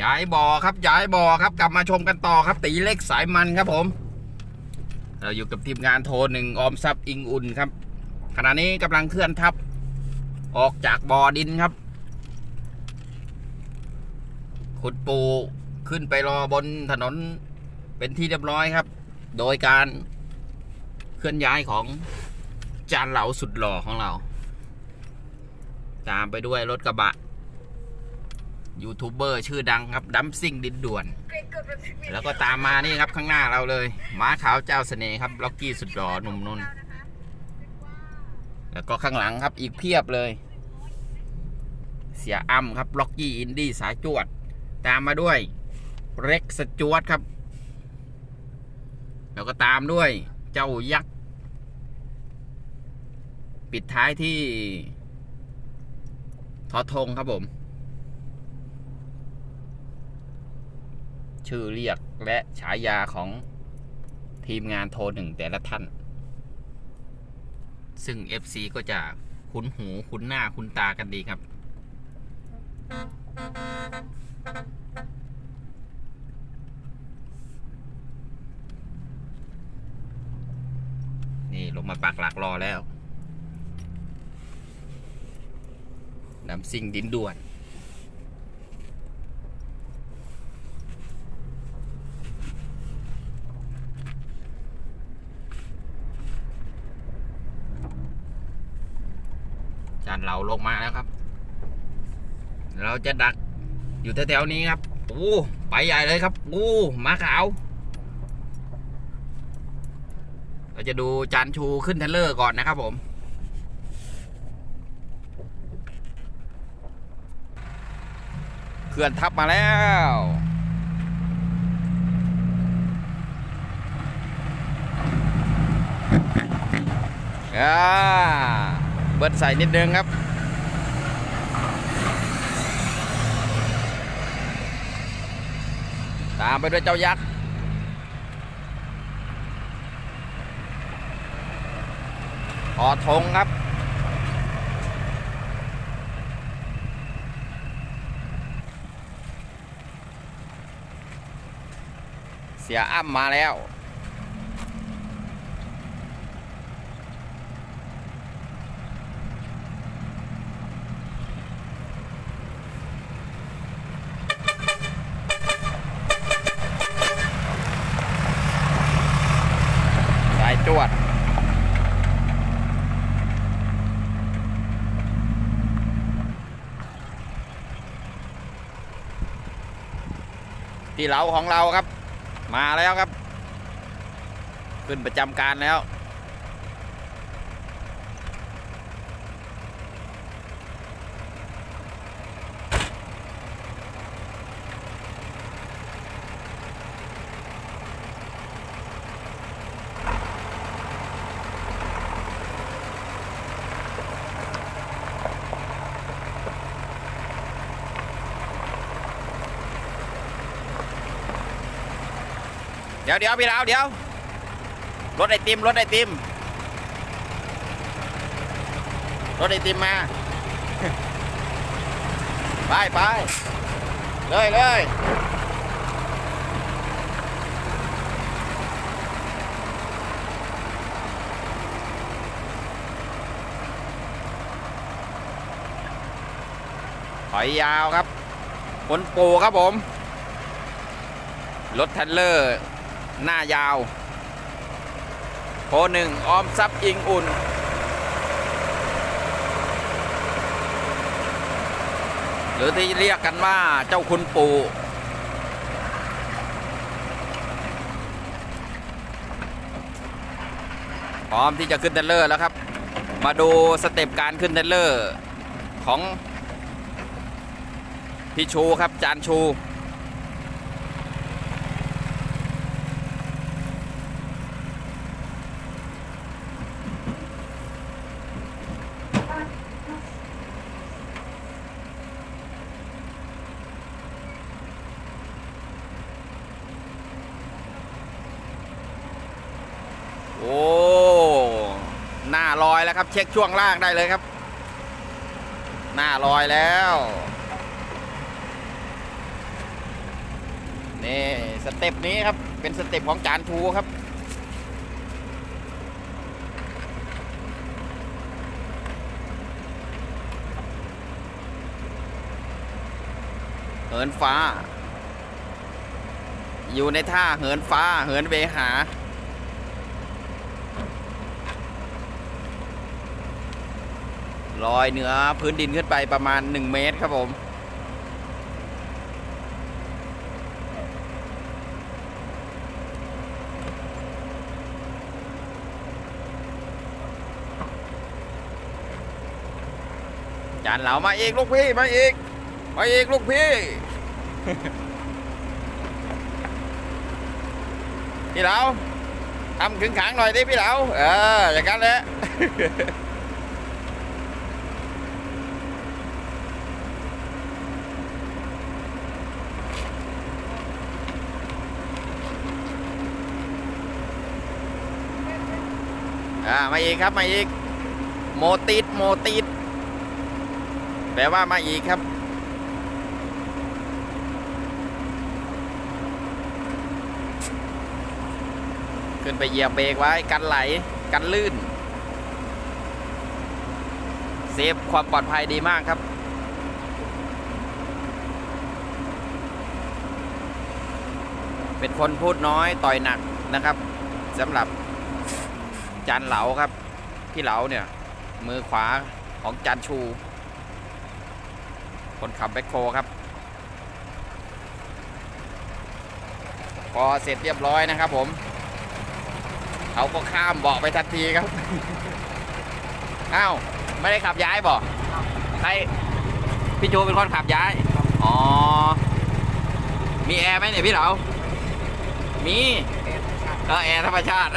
ย้ายบ่อครับย้ายบ่อครับกลับมาชมกันต่อครับ ตีเล็กสายมันครับผม เราอยู่กับทีมงานโทรหนึ่งออมทรัพย์อิงอุ่นครับ ขณะนี้กำลังเคลื่อนทับ ออกจากบ่อดินครับ ขุดปูขึ้นไปรอบนถนนเป็นที่เรียบร้อยครับ โดยการเคลื่อนย้ายของจานเหลาสุดหล่อของเรา ตามไปด้วยรถกระบะ ยูทูบเบอร์ชื่อดังครับดัมซิ่งดินด่วน แล้วก็ตามมานี่ครับข้างหน้าเราเลยม้าขาวเจ้าเสน่ห์ครับล็อกกี้สุดหล่อหนุ่มนุ่น แล้วก็ข้างหลังครับอีกเพียบเลย เสียอ้ำครับล็อกกี้อินดี้สายจวด ตามมาด้วยเร็กสจวดครับ แล้วก็ตามด้วยเจ้ายักษ์ ปิดท้ายที่ทอทงครับผม ชื่อเรียกและฉายาของทีมงานโทรหนึ่งแต่ละท่าน ซึ่ง FC ก็จะคุ้นหูคุ้นหน้าคุ้นตากันดีครับ นี่ลงมาปักหลักรอแล้ว น้ำซิ่งดินด่วน จานเราลงมาแล้วครับ เราจะดักอยู่แถวๆนี้ครับโอ้ไปใหญ่เลยครับโอ้มาขาว เราจะดูจานชูขึ้นเทเลอร์ก่อนนะครับผมเคลื่อนทับมาแล้วอ่าเบิดใส่นิดนึงครับามไปด้วยเจ้ายักษ์ขอทงครับ เสียอ้ำมาแล้ว ที่เราของเราครับ มาแล้วครับ ขึ้นประจำการแล้ว เดี๋ยวเดี๋ยวพี่ดาวเดี๋ยว รถไอติม รถไอติม รถไอติมมา ไปไปเลยเลยถอยยาวครับขนปูครับผม รถเทรลเลอร์ หน้ายาวโคหนึ่งออมทรัพย์อิงอุ่น หรือที่เรียกกันว่าเจ้าคุณปู่พร้อมที่จะขึ้นเทรลเลอร์แล้วครับ มาดูสเต็ปการขึ้นเทรลเลอร์ของพี่ชูครับจานชู โอ้ หน้าลอย แล้วครับ เช็คช่วงล่างได้เลยครับ หน้าลอยแล้ว นี่สเต็ปนี้ครับ เป็นสเต็ปของจานทูครับเหินฟ้า อยู่ในท่าเหินฟ้า เหินเวหา ลอยเหนือพื้นดินขึ้นไปประมาณ 1 เมตรครับผมจานเหลามาอีกลูกพี่มาอีกมาอีกลูกพี่พี่เหลาทำขึงขังหน่อยดิพี่เหลาเอออย่างนั้นแหละ อ่ามาอีกครับมาอีก โมติดโมติดแปลว่ามาอีกครับ ขึ้นไปเหยียบเบรกไว้กันไหลกันลื่น เซฟความปลอดภัยดีมากครับเป็นคนพูดน้อยต่อยหนักนะครับสำหรับ จันเหลาครับ พี่เหลาเนี่ย มือขวาของจันชู คนขับแบ็คโคครับ พอเสร็จเรียบร้อยนะครับผม เขาก็ข้ามเบาะไปทันทีครับ อ้าว ไม่ได้ขับย้ายบ่ใครพี่โจเป็นคนขับย้าย อ๋อ มีแอร์ไหมเนี่ยพี่เหลา มี เออแอร์ธรรมชาติ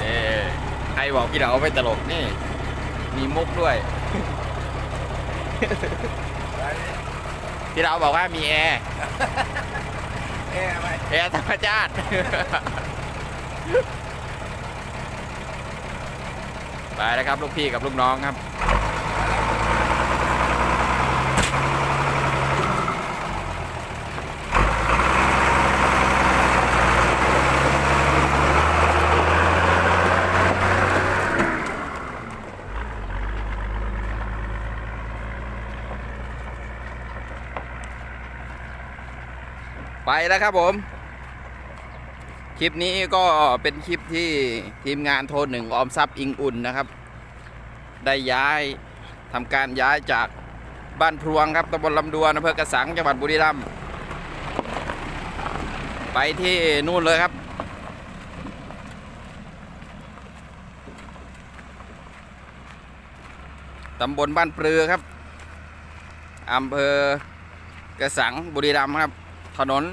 เอ้ใครบอกพี่เหลาไม่ตลกนี่ มีมุกด้วย พี่เหลาบอกว่ามีแอร์เอ๊ะอะไรแอร์ธรรมชาติ ไปแล้วครับ ลูกพี่กับลูกน้องครับ ไปแล้วครับผม คลิปนี้ก็เป็นคลิปที่ทีมงานโทรหนึ่งออมทรัพย์อิงอุ่นนะครับ ได้ย้ายทำการย้ายจากบ้านพลวงครับตำบลลำดวนอำเภอกระสังจังหวัดบุรีรัมย์ไปที่นู่นเลยครับ ตำบลบ้านปลือครับอำเภอกระสังบุรีรัมย์ครับ ถนน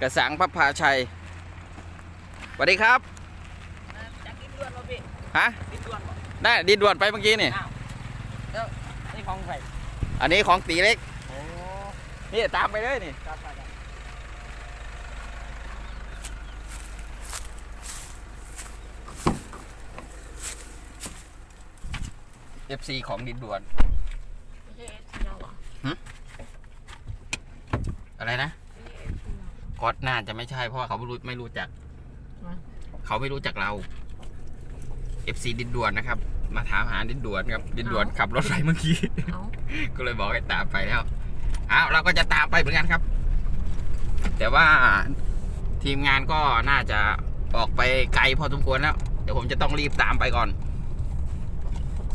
กระสังพระพาชัยสวัสดีครับจากดินด่วนมาพี่ฮะดินด่วนบ่ได้ดินด่วนไปเมื่อกี้นี่แล้วนี่ของใครอันนี้ของตีเล็กโอ้นี่ตามไปเลยนี่ครับไปครับเอฟซีของดินด่วนไม่ใช่เอสซีเราเหร ออะไรนะไม่ใช่เอสซีเราก็น่าจะไม่ใช่เพราะว่าเขาไม่รู้ไม่รู้จัก เขาไม่รู้จักเรา FC ดินด่วนนะครับ มาถามหาดินด่วนครับ ดินด่วนขับรถไปเมื่อกี้ เอาก็เลยบอกให้ตามไปแล้วอ้าวเราก็จะตามไปเหมือนกันครับ แต่ว่าทีมงานก็น่าจะออกไปไกลพอสมควรแล้ว เดี๋ยวผมจะต้องรีบตามไปก่อน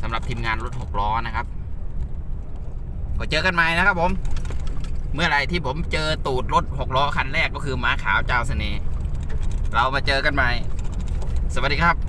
สำหรับทีมงานรถหกล้อนะครับก็เจอกันใหม่นะครับผม เมื่อไรที่ผมเจอตูดรถหกล้อคันแรกก็คือม้าขาวเจ้าเสน่ห์เรามาเจอกันใหม่ สวัสดีครับ